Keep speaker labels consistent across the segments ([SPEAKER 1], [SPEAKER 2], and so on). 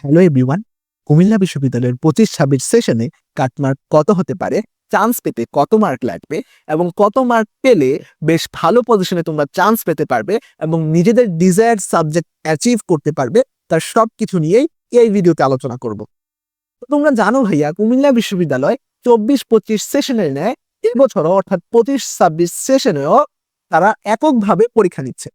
[SPEAKER 1] Hello everyone Comilla বিশ্ববিদ্যালয়ের পঁচিশ ছাব্বিশ সেশনে কাটমার্ক কত হতে পারে? চান্স পেতে কত মার্ক লাগবে? এবং কত মার্ক পেলে বেশ ভালো পজিশনে তোমরা চান্স পেতে পারবে এবং নিজেদের ডিজায়ার সাবজেক্ট অ্যাচিভ করতে পারবে, তার সব কিছু নিয়েই এই ভিডিওতে আলোচনা করব। তোমরা জানো ভাইয়া, কুমিল্লা বিশ্ববিদ্যালয় চব্বিশ পঁচিশ সেশনের ন্যায় এবছরও অর্থাৎ পঁচিশ ছাব্বিশ সেশনেও তারা এককভাবে পরীক্ষা নিচ্ছে।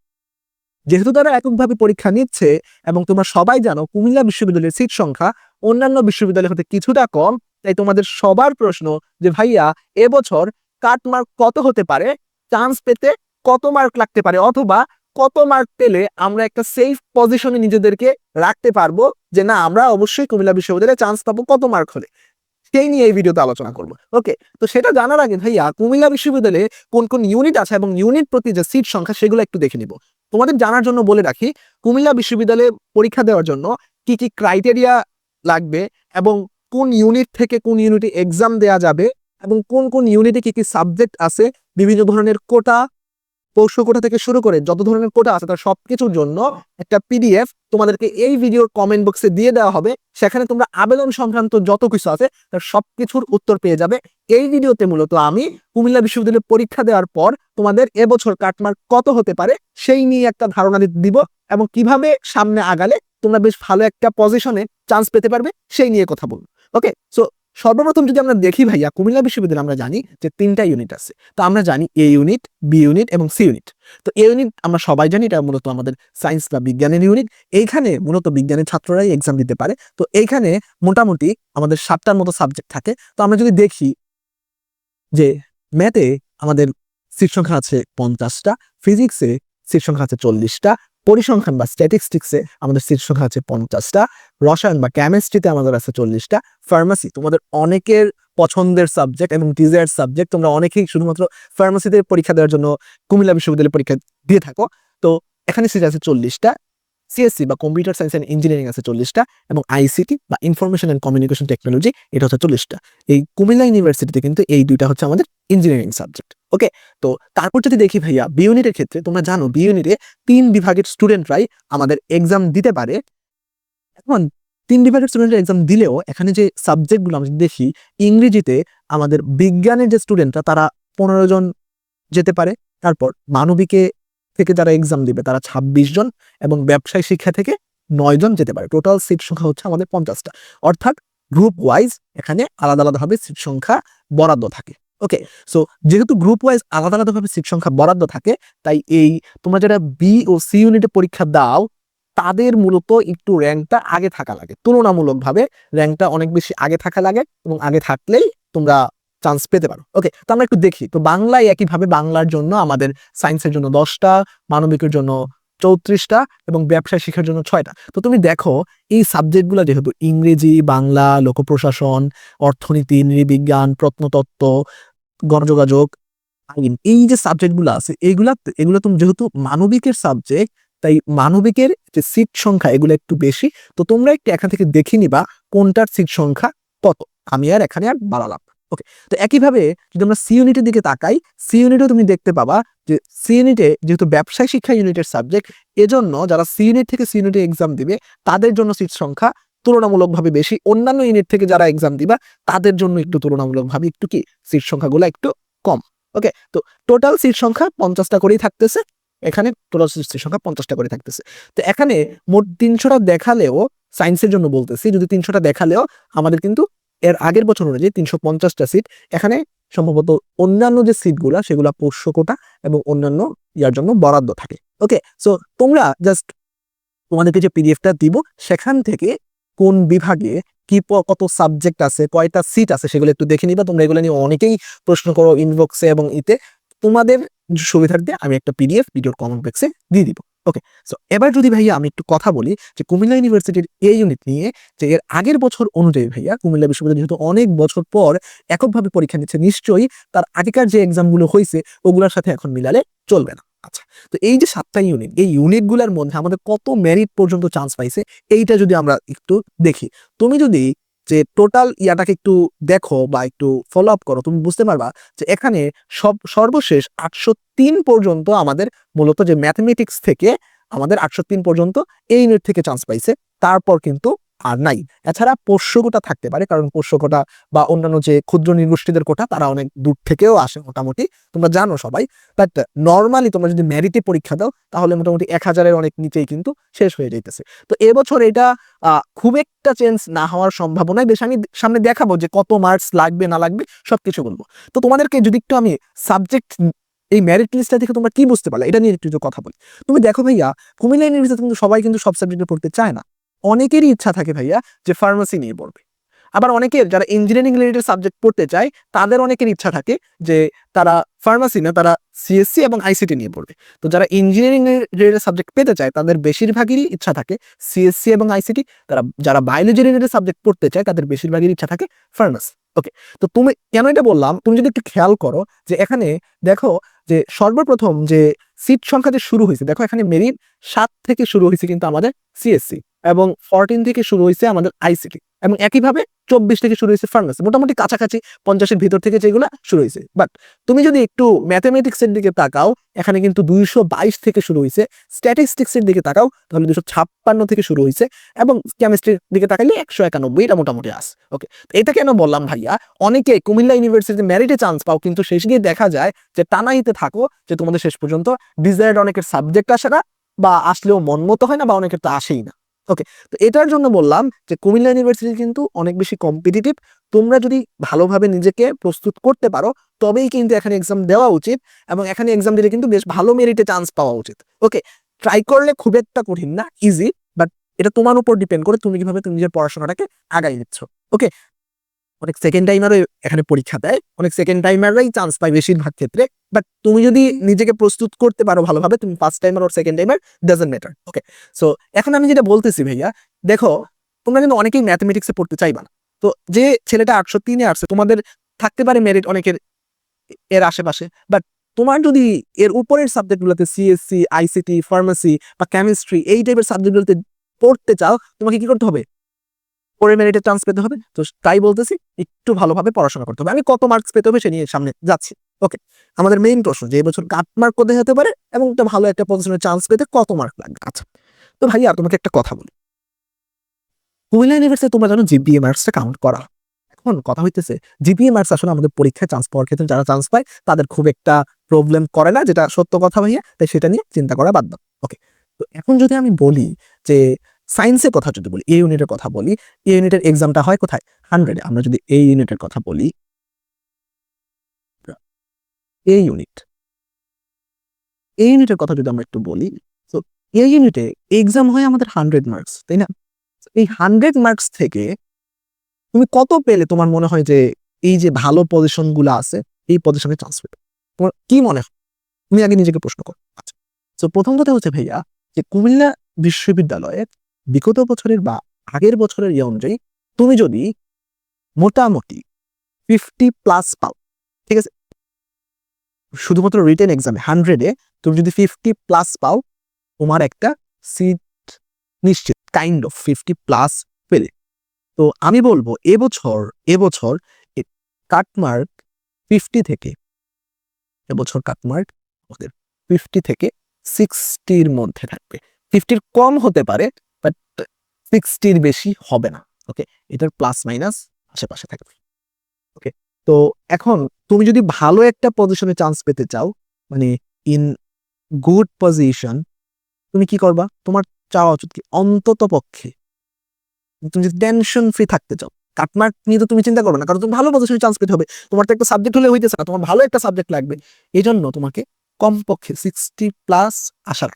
[SPEAKER 1] যেহেতু তারা এককভাবে পরীক্ষা নিচ্ছে এবং তোমরা সবাই জানো কুমিল্লা বিশ্ববিদ্যালয়ের সিট সংখ্যা অন্যান্য বিশ্ববিদ্যালয় হতে কিছুটা কম, তাই তোমাদের সবার প্রশ্ন যে ভাইয়া, এবছর কাট মার্ক কত হতে পারে? চান্স পেতে কত মার্ক লাগতে পারে? অথবা কত মার্ক পেলে আমরা একটা সেফ পজিশনে নিজেদেরকে রাখতে পারব যে না, আমরা অবশ্যই কুমিল্লা বিশ্ববিদ্যালয়ে চান্স পাবো কত মার্ক হলে। সেই নিয়ে এই ভিডিওতে আলোচনা করব। ওকে, তো সেটা জানার আগে ভাইয়া, কুমিল্লা বিশ্ববিদ্যালয়ে কোন কোন ইউনিট আছে এবং ইউনিট প্রতি যে সিট সংখ্যা সেগুলো একটু দেখে নিব। তোমাদের জানার জন্য বলে রাখি, কুমিল্লা বিশ্ববিদ্যালয়ে পরীক্ষা দেওয়ার জন্য কি কি ক্রাইটেরিয়া লাগবে এবং কোন ইউনিট থেকে কোন ইউনিটে এক্সাম দেয়া যাবে এবং কোন কোন ইউনিটে কি কি সাবজেক্ট আছে, বিভিন্ন ধরনের কোটা পৌষ কোটা থেকে শুরু করে যত ধরনের কোটা আছে তার সবকিছুর জন্য একটা পিডিএফ তোমাদেরকে এই ভিডিওর কমেন্ট বক্সে দিয়ে দেওয়া হবে। সেখানে তোমরা আবেদন সংক্রান্ত যত কিছু আছে তার সবকিছুর উত্তর পেয়ে যাবে। এই ভিডিওতে মূলত আমি কুমিল্লা বিশ্ববিদ্যালয়ে পরীক্ষা দেওয়ার পর তোমাদের এবছর কাটমার্ক কত হতে পারে সেই নিয়ে একটা ধারণা দিব এবং কীভাবে সামনে আগালে তোমরা বেশ ভালো একটা পজিশনে চান্স পেতে পারবে সেই নিয়ে কথা বলব। ওকে সো সর্বপ্রথম যদি আমরা দেখি ভাইয়া, কুমিল্লা বিশ্ববিদ্যালয়ে আমরা জানি যে তিনটা ইউনিট আছে। তো আমরা জানি এ ইউনিট বি ইউনিট এবং সি ইউনিট তো এ ইউনিট আমরা সবাই জানি, এটা মূলত আমাদের সায়েন্স বা বিজ্ঞানের ইউনিট এইখানে মূলত বিজ্ঞানের ছাত্ররাই এক্সাম দিতে পারে। তো এইখানে মোটামুটি আমাদের সাতটার মতো সাবজেক্ট থাকে। তো আমরা যদি দেখি যে ম্যাথে আমাদের সিট সংখ্যা আছে পঞ্চাশটা ফিজিক্সে সিট সংখ্যা আছে চল্লিশটা পরিসংখ্যান বা স্ট্যাটিস্টিক্সে আমাদের সিট সংখ্যা আছে পঞ্চাশটা, রসায়ন বা কেমিস্ট্রিতে আমাদের আছে চল্লিশটা ফার্মাসি তোমাদের অনেকের পছন্দের সাবজেক্ট এবং ডিজায়ার সাবজেক্ট তোমরা অনেকেই শুধুমাত্র ফার্মাসিতে পরীক্ষা দেওয়ার জন্য কুমিল্লা বিশ্ববিদ্যালয়ে পরীক্ষা দিয়ে থাকো। তো এখানে সিট আছে চল্লিশটা সিএসসি বা কম্পিউটার সায়েন্স অ্যান্ড ইঞ্জিনিয়ারিং আছে চল্লিশটা এবং আইসিটি বা ইনফরমেশন অ্যান্ড কমিউনিকেশন টেকনোলজি এটা হচ্ছে চল্লিশটা। এই কুমিল্লা ইউনিভার্সিটিতে কিন্তু এই দুইটা হচ্ছে আমাদের ইঞ্জিনিয়ারিং সাবজেক্ট ওকে তো তারপর যদি দেখি ভাইয়া বি ইউনিটের ক্ষেত্রে তোমরা জানো বি ইউনিটে তিন বিভাগের স্টুডেন্টরাই আমাদের এক্সাম দিতে পারে। এখন তিন বিভাগের স্টুডেন্টের এক্সাম দিলেও এখানে যে সাবজেক্টগুলো আমরা দেখি, ইংরেজিতে আমাদের বিজ্ঞানের যে স্টুডেন্টরা তারা পনেরো জন যেতে পারে। তারপর মানবিকে থেকে যারা এক্সাম দিবে, তারা ছাব্বিশ জন এবং ব্যবসায় শিক্ষা থেকে নয় জন যেতে পারে। টোটাল সিট সংখ্যা হচ্ছে আমাদের পঞ্চাশটা। অর্থাৎ গ্রুপ ওয়াইজ এখানে আলাদা আলাদাভাবে সিট সংখ্যা বরাদ্দ থাকে। ওকে সো যেহেতু গ্রুপ ওয়াইজ আলাদা আলাদাভাবে সিট সংখ্যা বরাদ্দ থাকে তাই এই তোমরা যারা বি ও সি ইউনিটে পরীক্ষা দাও তাদের মূলত একটু র্যাঙ্কটা আগে থাকা লাগে। তুলনামূলকভাবে র্যাঙ্কটা অনেক বেশি আগে থাকা লাগে এবং আগে থাকলেই তোমরা চান্স পেতে পারো। ওকে তো আমরা একটু দেখি। তো বাংলায় একইভাবে বাংলার জন্য আমাদের সায়েন্সের জন্য দশটা মানবিকের জন্য চৌত্রিশটা এবং ব্যবসায় শিক্ষার জন্য ছয়টা। তো তুমি দেখো, এই সাবজেক্টগুলো যেহেতু ইংরেজি, বাংলা, লোকপ্রশাসন, অর্থনীতি, নৃবিজ্ঞান, প্রত্নতত্ত্ব, গণযোগাযোগ, আইন, এই যে সাবজেক্টগুলো আছে এইগুলা এগুলো তুমি যেহেতু মানবিকের সাবজেক্ট তাই মানবিকের যে সিট সংখ্যা, এগুলো একটু বেশি। তো তোমরা একটু এখান থেকে দেখে নিবা কোনটার সিট সংখ্যা কত। আমি আর এখানে আর বাড়ালাম ওকে তো একইভাবে যদি আমরা সি ইউনিটের দিকে তাকাই সি ইউনিটও তুমি দেখতে পাবা যে সি ইউনিটে যেহেতু ব্যবসায় শিক্ষা ইউনিটের সাবজেক্ট এজন্য যারা সি ইউনিট থেকে সি ইউনিটে এক্সাম দিবে, তাদের জন্য সিট সংখ্যা তুলনামূলকভাবে বেশি। অন্যান্য ইউনিট থেকে যারা এক্সাম দিবা, তাদের জন্য একটু তুলনামূলকভাবে একটু কি? সিট সংখ্যাগুলো একটু কম। ওকে তো টোটাল সিট সংখ্যা পঞ্চাশটা করেই থাকতেছে। এখানে টোটাল সিট সংখ্যা পঞ্চাশটা করে থাকতেছে। তো এখানে মোট তিনশোটা দেখালেও সায়েন্সের জন্য বলতেছি, যদি তিনশোটা দেখালেও আমাদের কিন্তু এর আগের বছর অনুযায়ী তিনশো পঞ্চাশটা সিট এখানে সম্ভবত অন্যান্য যে সিটগুলা সেগুলা পোষ্য কোটা এবং অন্যান্য ইয়ার জন্য বরাদ্দ থাকে। ওকে সো তোমরা জাস্ট তোমাদেরকে যে পিডিএফটা দিব, সেখান থেকে কোন বিভাগে কি কত সাবজেক্ট আছে, কয়টা সিট আছে, সেগুলো একটু দেখে নিবা। তোমরা এগুলো নিয়ে অনেকেই প্রশ্ন করো ইনবক্সে এবং ইতে। তোমাদের সুবিধার্থে আমি একটা পিডিএফ ভিডিওর কমেন্ট বক্সে দিয়ে দিব। ওকে সো এবার যদি ভাইয়া আমি একটু কথা বলি যে কুমিল্লা ইউনিভার্সিটির এই ইউনিট নিয়ে, যে এর আগের বছর অনুযায়ী ভাইয়া কুমিল্লা বিশ্ববিদ্যালয় যেহেতু অনেক বছর পর এককভাবে পরীক্ষা নিচ্ছে, নিশ্চয়ই তার আগেকার যে এক্সামগুলো হয়েছে ওগুলোর সাথে এখন মিলালে চলবে না। আচ্ছা তো এই যে সাতটা ইউনিট এই ইউনিটগুলোর মধ্যে আমাদের কত মেরিট পর্যন্ত চান্স পাইছে, এইটা যদি আমরা একটু দেখি। তুমি যদি যে টোটাল ইয়াটাকে একটু দেখো বা একটু ফলো আপ করো, তুমি বুঝতে পারবা যে এখানে সব, সর্বশেষ আটশো তিন পর্যন্ত আমাদের মূলত যে ম্যাথমেটিক্স থেকে আমাদের আটশো তিন পর্যন্ত এই ইউনিট থেকে চান্স পাইছে। তারপর কিন্তু আর নাই। এছাড়া পোষ্য কোটা থাকতে পারে, কারণ পোষ্য কোটা বা অন্যান্য যে ক্ষুদ্র নির্গোষ্ঠীদের কোটা, তারা অনেক দূর থেকেও আসে মোটামুটি। তোমরা জানো সবাই। বাট নর্মালি তোমরা যদি মেরিটে পরীক্ষা দাও, তাহলে মোটামুটি এক হাজারের অনেক নিচেই কিন্তু শেষ হয়ে যাইতেছে। তো এবছর এটা খুব একটা চেঞ্জ না হওয়ার সম্ভাবনায় বেশ। আমি সামনে দেখাবো যে কত মার্কস লাগবে, না লাগবে, সবকিছু বলব। তো তোমাদেরকে যদি একটু আমি সাবজেক্ট এই মেরিট লিস্টটা দেখে তোমরা কি বুঝতে পারলে, এটা নিয়ে একটু কথা বলি। তুমি দেখো ভাইয়া, কুমিল্লা ইউনিভার্সিটি কিন্তু সবাই কিন্তু সব সাবজেক্টে পড়তে চায় না। অনেকেরই ইচ্ছা থাকে ভাইয়া যে ফার্মাসি নিয়ে পড়বে। আবার অনেকের যারা ইঞ্জিনিয়ারিং রিলেটেড সাবজেক্ট পড়তে চায়, তাদের অনেকের ইচ্ছা থাকে যে তারা ফার্মাসি না, তারা সিএসসি এবং আইসিটি নিয়ে পড়বে। তো যারা ইঞ্জিনিয়ারিং রিলেটেড সাবজেক্ট পেতে চায়, তাদের বেশিরভাগেরই ইচ্ছা থাকে সিএসসি এবং আইসিটি তারা, যারা বায়োলজি রিলেটেড সাবজেক্ট পড়তে চায়, তাদের বেশিরভাগেরই ইচ্ছা থাকে ফার্মাসি ওকে তো তুমি, কেন এটা বললাম? তুমি যদি একটু খেয়াল করো যে এখানে দেখো যে সর্বপ্রথম যে সিট সংখ্যা যে শুরু হয়েছে, দেখো এখানে মেরিট সাত থেকে শুরু হয়েছে কিন্তু আমাদের সিএসসি এবং ফোরটিন থেকে শুরু হয়েছে আমাদের আইসিটি এবং একইভাবে চব্বিশ থেকে শুরু হয়েছে ফার্মাসি মোটামুটি কাছাকাছি পঞ্চাশের ভিতর থেকে যেগুলো শুরু হয়েছে। বাট তুমি যদি একটু ম্যাথমেটিক্সের দিকে তাকাও, এখানে কিন্তু দুইশো বাইশ থেকে শুরু হয়েছে। স্ট্যাটিস্টিক্সের দিকে তাকাও, তাহলে দুশো ছাপ্পান্ন থেকে শুরু হয়েছে এবং কেমিস্ট্রির দিকে তাকাইলে একশো একানব্বই এটা মোটামুটি আস ওকে এটা কেন বললাম ভাইয়া? অনেকে কুমিল্লা ইউনিভার্সিটিতে মেরিটে চান্স পাও, কিন্তু শেষ গিয়ে দেখা যায় যে টানাইতে থাকো যে তোমাদের শেষ পর্যন্ত ডিজায়ার্ড অনেকের সাবজেক্ট আসে না বা আসলেও মন মতো হয় না বা অনেকের তো আসেই না। ওকে তো এটার জন্য বললাম যে কুমিল্লা ইউনিভার্সিটি কিন্তু অনেক বেশি কম্পিটিটিভ তোমরা যদি ভালোভাবে নিজেকে প্রস্তুত করতে পারো, তবেই কিন্তু এখানে এক্সাম দেওয়া উচিত এবং এখানে এক্সাম দিলে কিন্তু বেশ ভালো মেরিটে চান্স পাওয়া উচিত। ওকে ট্রাই করলে খুব একটা কঠিন না ইজি বাট এটা তোমার উপর ডিপেন্ড করে তুমি কীভাবে তুমি নিজের পড়াশোনাটাকে আগাই দিচ্ছ ওকে অনেক সেকেন্ড টাইমারও এখানে পরীক্ষা দেয়। অনেক সেকেন্ড টাইমাররাই চান্স পায় বেশিরভাগ ক্ষেত্রে। বাট তুমি যদি নিজেকে প্রস্তুত করতে পারো ভালোভাবে, তুমি first timer or second timer doesn't matter okay so এখন আমি যেটা বলতেছি ভাইয়া, দেখো, তোমরা কিন্তু অনেকেই ম্যাথমেটিক্সে পড়তে চাইবা না। তো যে ছেলেটা আটশো তিনে আসছে, তোমাদের থাকতে পারে মেরিট অনেকের এর আশেপাশে। বাট তোমার যদি এর উপরের সাবজেক্টগুলোতে সিএসসি আইসিটি ফার্মাসি বা কেমিস্ট্রি এই টাইপের সাবজেক্টগুলোতে পড়তে চাও, তোমাকে কি করতে হবে? পরে মেরিটে চান্স পেতে হবে। তো তাই বলতেছি, একটু ভালোভাবে পড়াশোনা করতে হবে। আমি কত মার্কস পেতে হবে সে নিয়ে সামনে যাচ্ছি। ওকে আমাদের মেইন প্রশ্ন, যে এবছর কাট মার্ক কোথায় হতে পারে এবং একটা ভালো একটা পজিশনের চান্স পেতে কত মার্ক লাগবে? আচ্ছা তো ভাইয়া, তোমাকে একটা কথা বলি। কুমিল্লা ইউনিভার্সিটি তোমরা জানো জিপিএ মার্কসটা কাউন্ট করা। এখন কথা হইতেছে জিপিএ মার্কস আসলে আমাদের পরীক্ষায় চান্স পাওয়ার ক্ষেত্রে যারা চান্স পায়, তাদের খুব একটা প্রবলেম করে না, যেটা সত্য কথা ভাইয়া। তাই সেটা নিয়ে চিন্তা করা বাদ দাও। ওকে তো এখন যদি আমি বলি যে সায়েন্সের কথা যদি বলি এই ইউনিটের কথা বলি এই ইউনিটের এক্সামটা হয় কোথায়? হান্ড্রেডে আমরা যদি এই ইউনিটের কথা বলি এই ইউনিট এই ইউনিটের কথা যদি আমরা একটু বলি তো এই ইউনিটে এক্সাম হয় আমাদের হান্ড্রেড মার্কস তাই না? এই হান্ড্রেড মার্কস থেকে তুমি কত পেলে তোমার মনে হয় যে এই যে ভালো পজিশনগুলো আছে, এই পজিশনে চান্স পেবে তোমার কি মনে হয়? তুমি আগে নিজেকে প্রশ্ন করো। আচ্ছা তো প্রথম কথা হচ্ছে ভাইয়া যে কুমিল্লা বিশ্ববিদ্যালয়ের বিগত বছরের বা আগের বছরের ইয়ে অনুযায়ী তুমি যদি মোটামুটি ফিফটি প্লাস পাও, ঠিক আছে? শুধুমাত্র রিটেন এক্সামে হান্ড্রেডে তুমি যদি ফিফটি প্লাস পাও, তোমার একটা সিট নিশ্চিত কাইন্ড অফ ফিফটি প্লাস পেলে। তো আমি বলব, এবছর এবছর কাটমার্ক ফিফটি থেকে, এবছর কাটমার্ক আমাদের ফিফটি থেকে সিক্সটির মধ্যে থাকবে। ফিফটির কম হতে পারে সিক্সটির বেশি হবে না ওকে এটার প্লাস মাইনাস আশেপাশে থাকবে ওকে তো এখন তুমি যদি ভালো একটা পজিশনে চান্স পেতে চাও মানে ইন গুড পজিশন তুমি কি করবা? তোমার চাওয়া উচিত কি? অন্তত পক্ষে তুমি যদি টেনশন ফ্রি থাকতে চাও কাটমার্ক নিয়ে তো তুমি চিন্তা করবে না, কারণ তুমি ভালো পজিশনে চান্স পেতে হবে। তোমার তো একটা সাবজেক্ট হলে হইতেছে না, তোমার ভালো একটা সাবজেক্ট লাগবে। এই জন্য তোমাকে কমপক্ষে সিক্সটি প্লাস আসার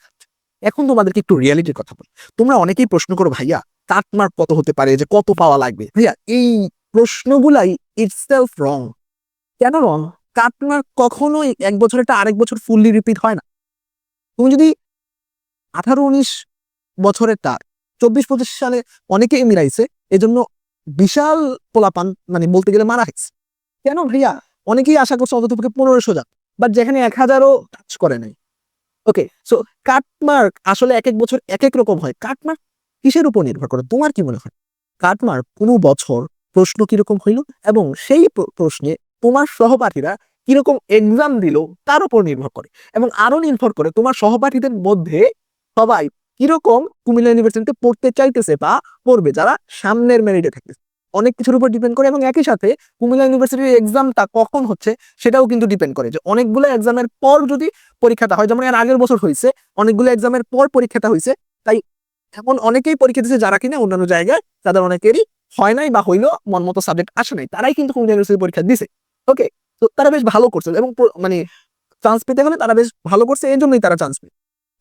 [SPEAKER 1] এখন তোমাদেরকে একটু রিয়ালিটির কথা বলি। তোমরা অনেকেই প্রশ্ন করো, ভাইয়া কাটমার্ক কত হতে পারে? যে কত পাওয়া লাগবে? ভাইয়া, এই প্রশ্নগুলাই ইটসেলফ রং কেন রং কাটমার্ক কখনোই এক বছরেরটা আরেক বছর ফুললি রিপিট হয় না? তুমি যদি আঠারো উনিশ বছরের তার চব্বিশ পঁচিশ সালে অনেকেই মিলাইছে, এজন্য বিশাল পোলাপান মানে বলতে গেলে মারা গেছে। কেন ভাইয়া? অনেকেই আশা করছে অন্ততপক্ষে পনেরোশো যাক বাট যেখানে এক হাজারও টাচ করে নাই। ওকে সো কাটমার্ক আসলে এক এক বছর এক এক রকম হয়। কাটমার্ক কিসের উপর নির্ভর করে? তোমার কি মনে হয়? কাটমার্ক কোনো বছর প্রশ্ন কীরকম হইল এবং সেই প্রশ্নে তোমার সহপাঠীরা কীরকম এক্সাম দিল তার উপর নির্ভর করে এবং আরও নির্ভর করে তোমার সহপাঠীদের মধ্যে সবাই কীরকম কুমিল্লা ইউনিভার্সিটিতে পড়তে চাইতেছে বা পড়বে, যারা সামনের মেরিটে থাকতেছে। অনেক কিছুর উপর ডিপেন্ড করে এবং একই সাথে কুমিল্লা ইউনিভার্সিটির এক্সামটা কখন হচ্ছে সেটাও কিন্তু ডিপেন্ড করে যে অনেকগুলো এক্সামের পর যদি পরীক্ষাটা হয়, যেমন এর আগের বছর হয়েছে, অনেকগুলো এক্সামের পর পরীক্ষাটা হয়েছে, তাই এমন অনেকেই পরীক্ষা দিচ্ছে যারা কিনা অন্যান্য জায়গায় তাদের অনেকেরই হয় নাই বা হইল মন মতো সাবজেক্ট আসে নাই, তারাই কিন্তু কুমিল্লা ইউনিভার্সিটি পরীক্ষা দিছে। ওকে তো তারা বেশ ভালো করছে এবং মানে চান্স পেতে গেলে তারা বেশ ভালো করছে এই জন্যই তারা চান্স পেয়ে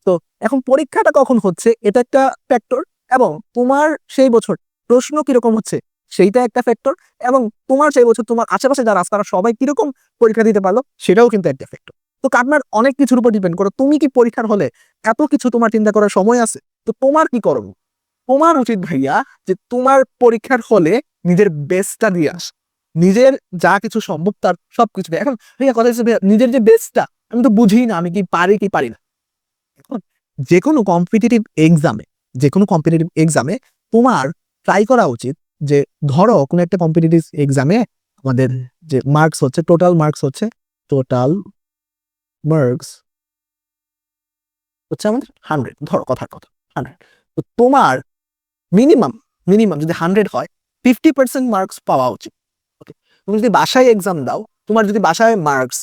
[SPEAKER 1] তো এখন পরীক্ষাটা কখন হচ্ছে, এটা একটা ফ্যাক্টর এবং তোমার সেই বছর প্রশ্ন কীরকম হচ্ছে? সেইটা একটা ফ্যাক্টর এবং তোমার সেই বছর তোমার আশেপাশে যারা আছে, তারা সবাই কীরকম পরীক্ষা দিতে পারল, সেটাও কিন্তু একটা ফ্যাক্টর তো কাটমার অনেক কিছুর উপর ডিপেন্ড করো। তুমি কি পরীক্ষার হলে এত কিছু তোমার চিন্তা করার সময় আছে? তো তোমার কি করো তোমার উচিত ভাইয়া যে তোমার পরীক্ষার হলে নিজের বেস্টটা দিয়ে আস। নিজের যা কিছু সম্ভব তার সবকিছু। এখন ভাইয়া কথা হচ্ছে নিজের যে বেস্টটা আমি তো বুঝি না আমি কি পারি কি পারি না। এখন যে কোনো কম্পিটিটিভ এক্সামে যে কোনো কম্পিটিটিভ এক্সামে তোমার ট্রাই করা উচিত যে ধরো কোনো একটা কম্পিটিটিভ এক্সামে আমাদের যে মার্কস হচ্ছে টোটাল মার্কস হচ্ছে টোটাল মার্কস হচ্ছে আমাদের হান্ড্রেড ধরো কথার কথা হান্ড্রেড তো তোমার মিনিমাম মিনিমাম যদি হান্ড্রেড হয় ফিফটি পার্সেন্ট মার্কস পাওয়া উচিত। ওকে তুমি যদি বাসায় এক্সাম দাও তোমার যদি বাসায় মার্কস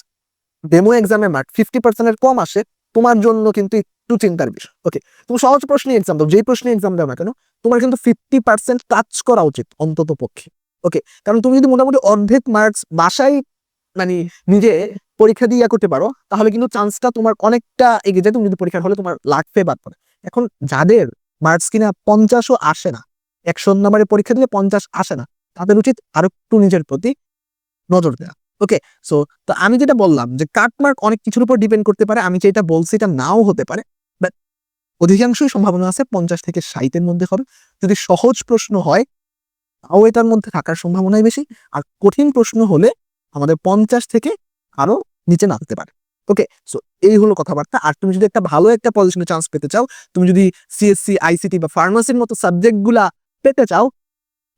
[SPEAKER 1] ডেমো এক্সামে মার্ক ফিফটি পার্সেন্টের কম আসে তোমার জন্য কিন্তু একটু চিন্তার বিষয়। ওকে তুমি সহজ প্রশ্নে এক্সাম দাও যে প্রশ্নে এক্সাম দাও না কেন, তোমার কিন্তু ফিফটি পার্সেন্ট টাচ করা উচিত অন্তত পক্ষে। ওকে কারণ তুমি যদি মোটামুটি অর্ধেক মার্কস বাসায় মানে নিজে পরীক্ষা দিয়ে করতে পারো, তাহলে কিন্তু চান্সটা তোমার অনেকটা এগিয়ে যায়। তুমি যদি পরীক্ষার হলে তোমার লাগবে বাদ পড়ে এখন যাদের মার্কস কিনা পঞ্চাশও আসে না, একশো নাম্বারে পরীক্ষা দিলে পঞ্চাশ আসে না, তাদের উচিত আরও একটু নিজের প্রতি নজর দেওয়া ওকে সো তো আমি যেটা বললাম যে কাটমার্ক অনেক কিছুর উপর ডিপেন্ড করতে পারে, আমি যেটা বলছি এটা নাও হতে পারে বাট অধিকাংশই সম্ভাবনা আছে পঞ্চাশ থেকে ষাটের মধ্যে হবে। যদি সহজ প্রশ্ন হয়, তাও এটার মধ্যে থাকার সম্ভাবনাই বেশি, আর কঠিন প্রশ্ন হলে আমাদের পঞ্চাশ থেকে আরও নিচে নামতে পারে। ওকে সো এই হলো কথাবার্তা। আর তুমি যদি একটা ভালো একটা পজিশনে চান্স পেতে চাও, তুমি যদি সিএসসি আইসিটি বা ফার্মাসির মতো সাবজেক্টগুলা পেতে চাও,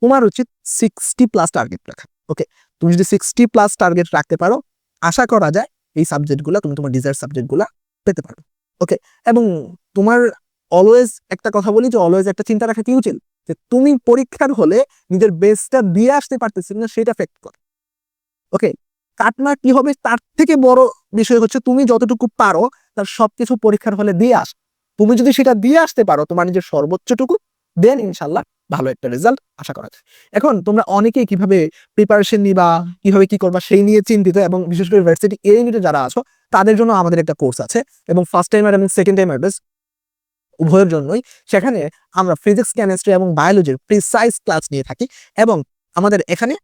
[SPEAKER 1] তোমার উচিত সিক্সটি প্লাস টার্গেট রাখা। ওকে তুমি যদি সিক্সটি প্লাস টার্গেট রাখতে পারো, আশা করা যায় এই সাবজেক্টগুলো তুমি তোমার ডিজায়ার সাবজেক্টগুলো পেতে পারো। ওকে এবং তোমার অলওয়েজ একটা কথা বলি যে অলওয়েজ একটা চিন্তা রাখা কি উচিত? যে তুমি পরীক্ষার হলে নিজের বেসটা দিয়ে আসতে পারতেছি না সেটা ফেক্ট করে। ওকে কাটমার কি হবে? তার থেকে বড় বিষয় হচ্ছে তুমি যতটুকু পারো তার সবকিছু পরীক্ষার হলে দিয়ে আস। তুমি যদি সেটা দিয়ে আসতে পারো তোমার নিজের সর্বোচ্চটুকু দেন ইনশাল্লাহ ভালো একটা রেজাল্ট আশা করা যায়। এখন তোমরা অনেকেই কীভাবে প্রিপারেশন নিবা, কীভাবে কি করবা সেই নিয়ে চিন্তিত এবং বিশেষ করে ইউনিভার্সিটি এ ইউনিটে যারা আছো, তাদের জন্য আমাদের একটা কোর্স আছে এবং ফার্স্ট টাইমার এবং সেকেন্ড টাইমার উভয়ের জন্যই। সেখানে আমরা ফিজিক্স কেমিস্ট্রি এবং বায়োলজির প্রিসাইজ ক্লাস নিয়ে থাকি এবং আমাদের এখানে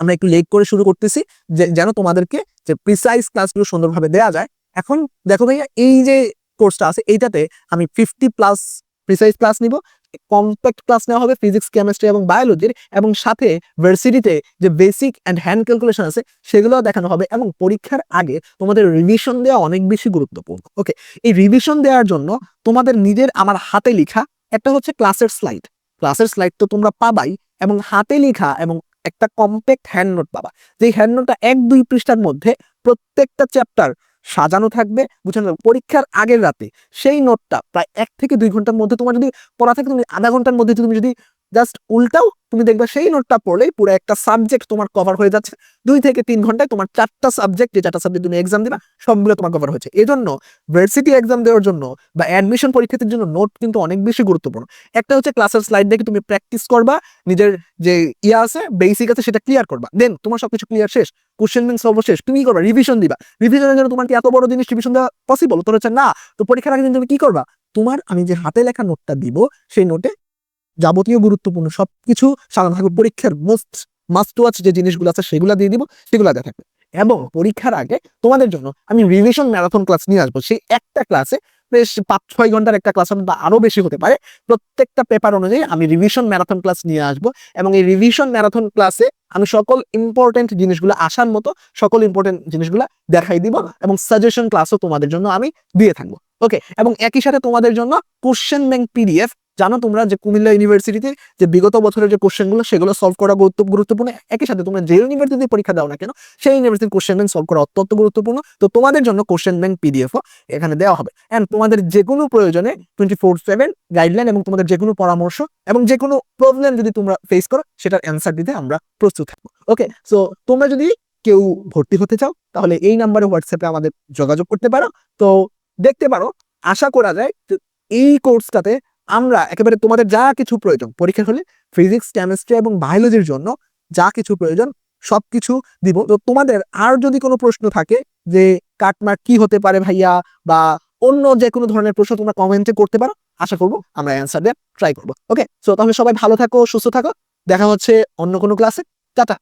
[SPEAKER 1] আমরা একটু লেট করে শুরু করতেছি যে যেন তোমাদেরকে যে প্রিসাইজ ক্লাসগুলো সুন্দরভাবে দেওয়া যায়। এখন দেখো ভাইয়া, এই যে কোর্সটা আছে, এইটাতে আমি ফিফটি প্লাস প্রিসাইজ ক্লাস নিব। কম্প্যাক্ট ক্লাস নেওয়া হবে ফিজিক্স কেমিস্ট্রি এবং বায়োলজির এবং সাথে ভার্সিটিতে যে বেসিক অ্যান্ড হ্যান্ড ক্যালকুলেশন আছে সেগুলোও দেখানো হবে এবং পরীক্ষার আগে তোমাদের রিভিশন দেওয়া অনেক বেশি গুরুত্বপূর্ণ। ওকে এই রিভিশন দেওয়ার জন্য তোমাদের নিজের আমার হাতে লেখা একটা হচ্ছে ক্লাসের স্লাইড ক্লাসের স্লাইড তো তোমরা পাবাই এবং হাতে লেখা এবং একটা কম্প্যাক্ট হ্যান্ড নোট পাবা। যে হ্যান্ড নোটটা এক দুই পৃষ্ঠার মধ্যে প্রত্যেকটা চ্যাপ্টার সাজানো থাকবে বুঝলেন পরীক্ষার আগের রাতে, সেই নোটটা প্রায় এক থেকে দুই ঘণ্টার মধ্যে তোমার যদি পড়া থাকে, তুমি আধা ঘণ্টার মধ্যে তুমি যদি জাস্ট উল্টাও, তুমি দেখবে সেই নোটটা পড়লেই পুরো একটা সাবজেক্ট তোমার কভার হয়ে যাচ্ছে। দুই থেকে তিন ঘন্টায় তোমার চারটা সাবজেক্ট যে চারটা সাবজেক্ট তুমি এক্সাম দিবা, সবগুলো তোমার কভার হয়েছে। এই জন্য ভার্সিটি এক্সাম দেওয়ার জন্য বা অ্যাডমিশন পরীক্ষার জন্য নোট কিন্তু অনেক বেশি গুরুত্বপূর্ণ। একটা হচ্ছে ক্লাসের স্লাইড দেখে তুমি প্র্যাকটিস করবা, নিজের যে ইয়া আছে বেসিক আছে, সেটা ক্লিয়ার করবা। দেন তোমার সবকিছু ক্লিয়ার শেষ কোশ্চেন ব্যাংক সর্বশেষ তুমি কি করবা? রিভিশন দিবা। রিভিশনের জন্য তোমার কি এত বড় জিনিস রিভিশন দেওয়া পসিবল তোর হচ্ছে না। তো পরীক্ষার আগে তুমি কি করবা? তোমার আমি যে হাতে লেখা নোটটা দিব, সেই নোটে যাবতীয় গুরুত্বপূর্ণ সবকিছু সাধারণ থাকবে। পরীক্ষার মোস্ট মাস্ট ওয়াচ যে জিনিসগুলো আছে সেগুলো দিয়ে দিব, সেগুলো দেওয়া থাকবে। এবং পরীক্ষার আগে তোমাদের জন্য আমি রিভিশন ম্যারাথন ক্লাস নিয়ে আসব। সেই একটা ক্লাসে বেশ পাঁচ, ছয় ঘণ্টার একটা ক্লাস বা আরও বেশি হতে পারে। প্রত্যেকটা পেপার অনুযায়ী আমি রিভিশন ম্যারাথন ক্লাস নিয়ে আসব এবং এই রিভিশন ম্যারাথন ক্লাসে আমি সকল ইম্পর্টেন্ট জিনিসগুলো আসার মতো সকল ইম্পর্টেন্ট জিনিসগুলো দেখাই দিব এবং সাজেশন ক্লাসও তোমাদের জন্য আমি দিয়ে থাকব। ওকে এবং একই সাথে তোমাদের জন্য কোশ্চেন ব্যাংক পিডিএফ জানো তোমরা যে কুমিল্লা ইউনিভার্সিটিতে যে বিগত বছরের যে কোশ্চেনগুলো, সেগুলো সলভ করা গুরুত্ব গুরুত্বপূর্ণ। একই সাথে তোমরা যে ইউনিভার্সিটি পরীক্ষা দাও না কেন, সেই ইউনিভার্সিটির কোশ্চেন ব্যাংক সলভ করা অত্যন্ত গুরুত্বপূর্ণ। তো তোমাদের জন্য কোশ্চেন ব্যাংক পিডিএফও এখানে দেওয়া হবে। অ্যান্ড তোমাদের যে কোনো প্রয়োজনে টোয়েন্টি ফোর সেভেন গাইডলাইন এবং তোমাদের যে কোনো পরামর্শ এবং যে কোনো প্রবলেম যদি তোমরা ফেস করো, সেটার অ্যান্সার দিতে আমরা প্রস্তুত থাকব। ওকে সো তোমরা যদি কেউ ভর্তি হতে চাও, তাহলে এই নাম্বারে হোয়াটসঅ্যাপে আমাদের যোগাযোগ করতে পারো। তো দেখতে পারো, আশা করা যায় এই কোর্সটাতে আমরা একেবারে তোমাদের যা কিছু প্রয়োজন, পরীক্ষার হলে ফিজিক্স কেমিস্ট্রি এবং বায়োলজির জন্য যা কিছু প্রয়োজন সবকিছু দিব। তো তোমাদের আর যদি কোনো প্রশ্ন থাকে যে কাটমার্ক কি হতে পারে ভাইয়া বা অন্য যে কোনো ধরনের প্রশ্ন তোমরা কমেন্টে করতে পারো, আশা করব আমরা অ্যান্সার দেওয়ার ট্রাই করব। ওকে সো তাহলে সবাই ভালো থাকো, সুস্থ থাকো। দেখা হচ্ছে অন্য কোনো ক্লাসে টাটা!